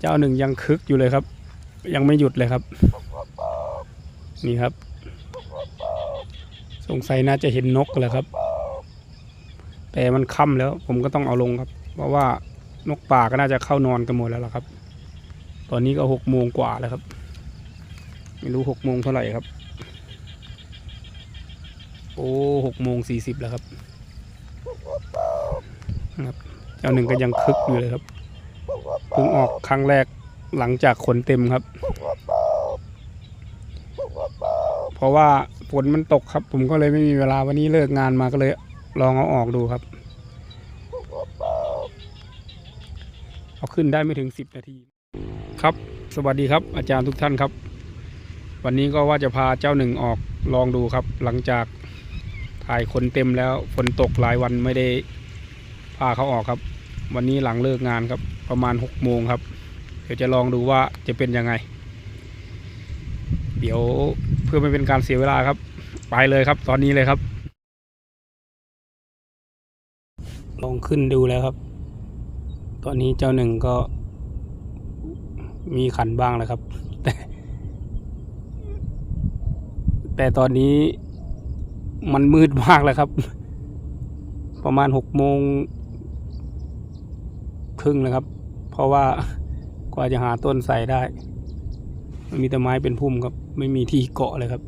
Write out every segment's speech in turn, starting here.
เจ้าหนึ่งยังคึกอยู่เลยครับ ยังไม่หยุดเลยครับ นี่ครับ สงสัยน่าจะเห็นนกแหละครับ แต่มันค่ำแล้ว ผมก็ต้องเอาลงครับ เพราะว่านกป่าก็น่าจะเข้านอนกันหมดแล้วล่ะครับ ตอนนี้ก็หกโมงกว่าแล้วครับ ไม่รู้หกโมงเท่าไหร่ครับ โอ้หกโมงสี่สิบแล้วครับครับเจ้าหนึ่งก็ยังคึกอยู่เลยครับ เพิ่งออกครั้งแรกหลังจากขนเต็มครับ เพราะว่าฝนมันตกครับ ผมก็เลยไม่มีเวลาวันนี้เลิกงานมาก็เลย ลองเอาออกดูครับ เอาขึ้นได้ไม่ถึงสิบนาที ครับ สวัสดีครับ อาจารย์ทุกท่านครับ วันนี้ก็ว่าจะพาเจ้าหนึ่งออกลองดูครับ หลังจากถ่ายคนเต็มแล้วฝนตกหลายวันไม่ได้พาเขาออกครับ วันนี้หลังเลิกงานครับ ประมาณหกโมงครับ เดี๋ยวจะลองดูว่าจะเป็นยังไง เดี๋ยวเพื่อไม่เป็นการเสียเวลาครับ ไปเลยครับ ตอนนี้เลยครับ ลองขึ้นดูแล้วครับ ตอนนี้เจ้าหนึ่งก็มีขันบ้างแล้วครับ แต่ แต่ตอนนี้มันมืดมากแล้วครับ ประมาณหกโมง ครึ่งแล้วครับ เพราะว่ากว่าจะหาต้นใส่ได้ มันมีแต่ไม้เป็นพุ่มครับ ไม่มีที่เกาะเลยครับ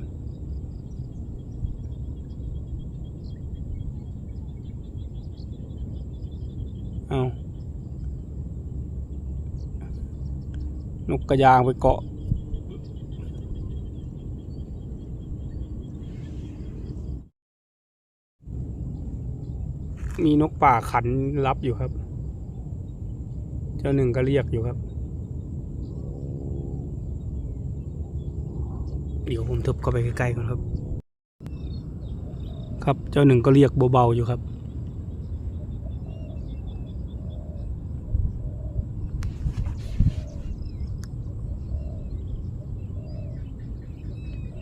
เอานกกระยางไปเกาะมีนกป่าขันรับอยู่ครับ เจ้าหนึ่งก็เรียกอยู่ครับ เดี๋ยวผมทึบเข้าไปใกล้ๆก่อนครับ ครับเจ้าหนึ่งก็เรียกเบาๆอยู่ครับ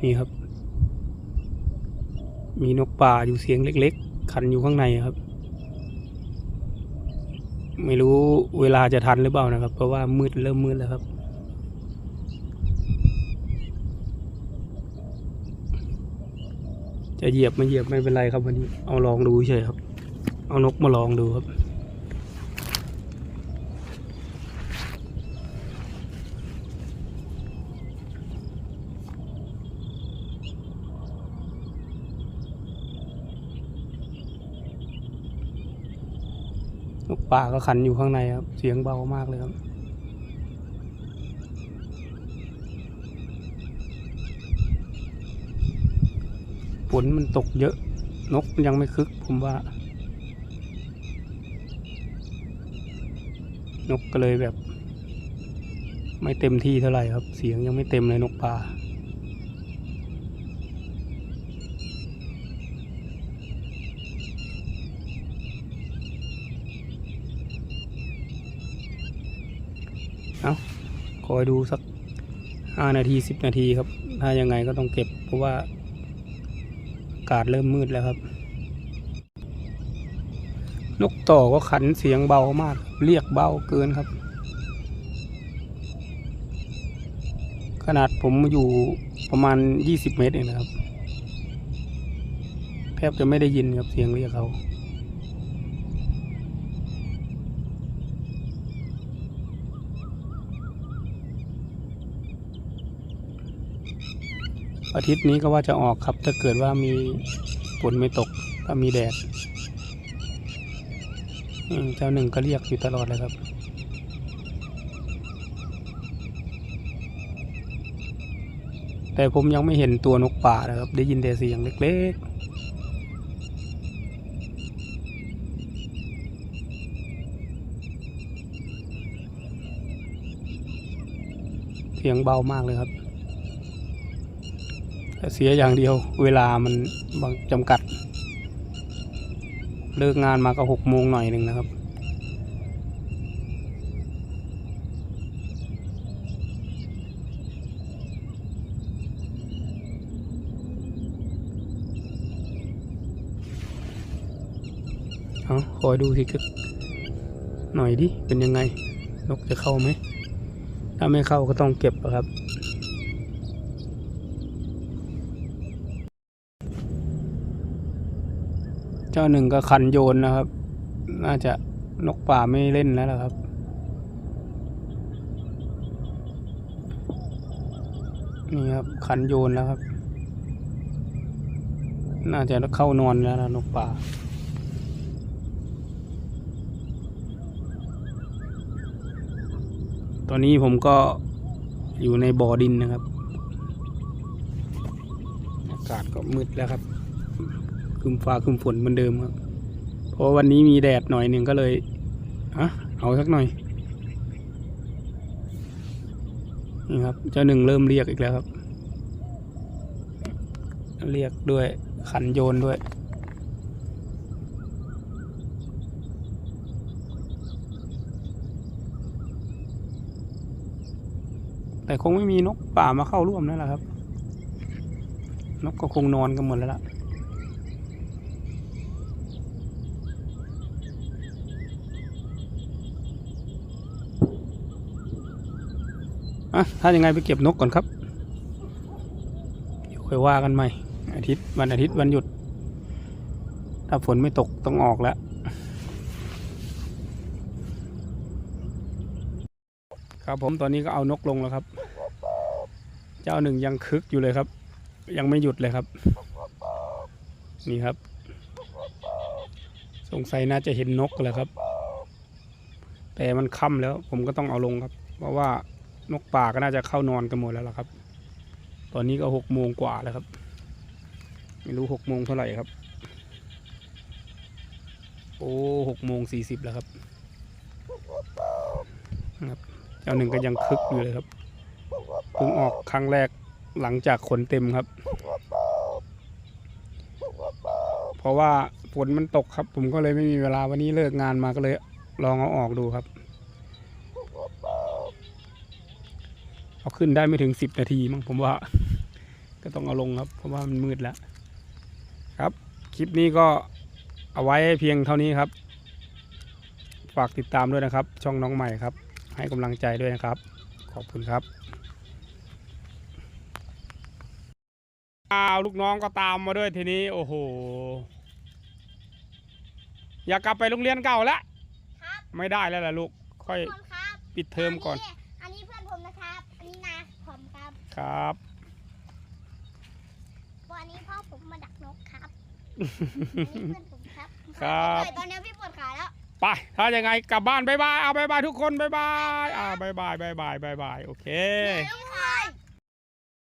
นี่ครับ มีนกป่าอยู่เสียงเล็ก ๆ ขันอยู่ข้างในครับ ไม่รู้เวลาจะทันหรือเปล่านะครับ เพราะว่ามืดเริ่มมืดแล้วครับ จะเหยียบไม่เหยียบไม่เป็นไรครับวันนี้ เอาลองดูเฉยครับ เอานกมาลองดูครับ ป่าก็ขันอยู่ข้างในครับ เสียงเบามากเลยครับฝนมันตกเยอะ นกยังไม่คึก ผมว่า นกก็เลยแบบ ไม่เต็มที่เท่าไหร่ครับ เสียงยังไม่เต็มเลยนกป่าค อยดูสักห้านาทีสิบนาทีครับ ถ้ายังไงก็ต้องเก็บ เพราะว่าอากาศเริ่มมืดแล้วครับ นกต่อก็ขันเสียงเบามาก เรียกเบาเกินครับ ขนาดผมอยู่ประมาณยี่สิบเมตรเองนะครับ แทบจะไม่ได้ยินครับเสียงเรียกเขา อาทิตย์นี้ก็ว่าจะออกครับ ถ้าเกิดว่ามีฝนไม่ตกถ้ามีแดดเจ้าหนึ่งก็เรียกอยู่ตลอดเลยครับแต่ผมยังไม่เห็นตัวนกป่านะครับ ได้ยินแต่เสียงเล็กๆ เสียงเบามากเลยครับ แต่เสียอย่างเดียว เวลามันบางจำกัด เลิกงานมาก็หกโมงหน่อยหนึ่งนะครับ เอาคอยดูสิครับหน่อยดิ เป็นยังไงนกจะเข้าไหม ถ้าไม่เข้าก็ต้องเก็บอะครับ เจ้าหนึ่งก็คันโยนนะครับ น่าจะนกป่าไม่เล่นแล้วล่ะครับ นี่ครับคันโยนแล้วครับ น่าจะเข้านอนแล้วนะนกป่าตอนนี้ผมก็อยู่ในบ่อดินนะครับ อากาศก็มืดแล้วครับ คึมฟ้าคึมฝนเหมือนเดิมครับ เพราะวันนี้มีแดดหน่อยหนึ่งก็เลยอะเอาสักหน่อย นี่ครับ เจ้าหนึ่งเริ่มเรียกอีกแล้วครับ เรียกด้วยขันโยนด้วยแต่คงไม่มีนกป่ามาเข้าร่วมนั่นแหละครับ นกก็คงนอนกันหมดแล้วล่ะ อะถ้ายังไงไปเก็บนกก่อนครับเดี๋ยวค่อยว่ากันใหม่ อาทิตย์วันอาทิตย์วันหยุด ถ้าฝนไม่ตกต้องออกแล้วครับผมตอนนี้ก็เอานกลงแล้วครับ เจ้าหนึ่งยังคึกอยู่เลยครับ ยังไม่หยุดเลยครับ นี่ครับ สงสัยน่าจะเห็นนกแล้วครับ แต่มันค่ำแล้ว ผมก็ต้องเอาลงครับ เพราะว่า นกป่าก็น่าจะเข้านอนกันหมดแล้วล่ะครับ ตอนนี้ก็หกโมงกว่าแล้วครับ ไม่รู้หกโมงเท่าไหร่ครับ โอ้หกโมงสี่สิบแล้วครับนะครับเจ้าหนึ่งก็ยังคึกอยู่เลยครับเพิ่งออกครั้งแรกหลังจากขนเต็มครับ เพราะว่าฝนมันตกครับ ผมก็เลยไม่มีเวลาวันนี้เลิกงานมาก็เลยลองเอาออกดูครับ เอาขึ้นได้ไม่ถึงสิบนาทีมั้งผมว่า ก็ต้องเอาลงครับ เพราะว่ามันมืดแล้ว ครับ คลิปนี้ก็เอาไว้เพียงเท่านี้ครับ ฝากติดตามด้วยนะครับ ช่องน้องใหม่ครับ ให้กำลังใจด้วยนะครับ ขอบคุณครับอ้าวลูกน้องก็ตามมาด้วยทีนี้โอ้โห อยากกลับไปโรงเรียนเก่าแล้วครับไม่ได้แล้วล่ะลูก ค่อยคนครับปิดเทอมก่อนอันนี้เพื่อนผมนะครับ อันนี้นะผม ครับครับวันนี้พ่อผมมาดักนกครับอันนี้เพื่อนผมครับครับตอนนี้พี่ปวดขาแล้ว ไปถ้ายังไงกลับบ้านบายบายเอาบายบายทุกคนบายบายอ่าบายบายบายบายบายบายโอเคเดี๋ยวค่ะ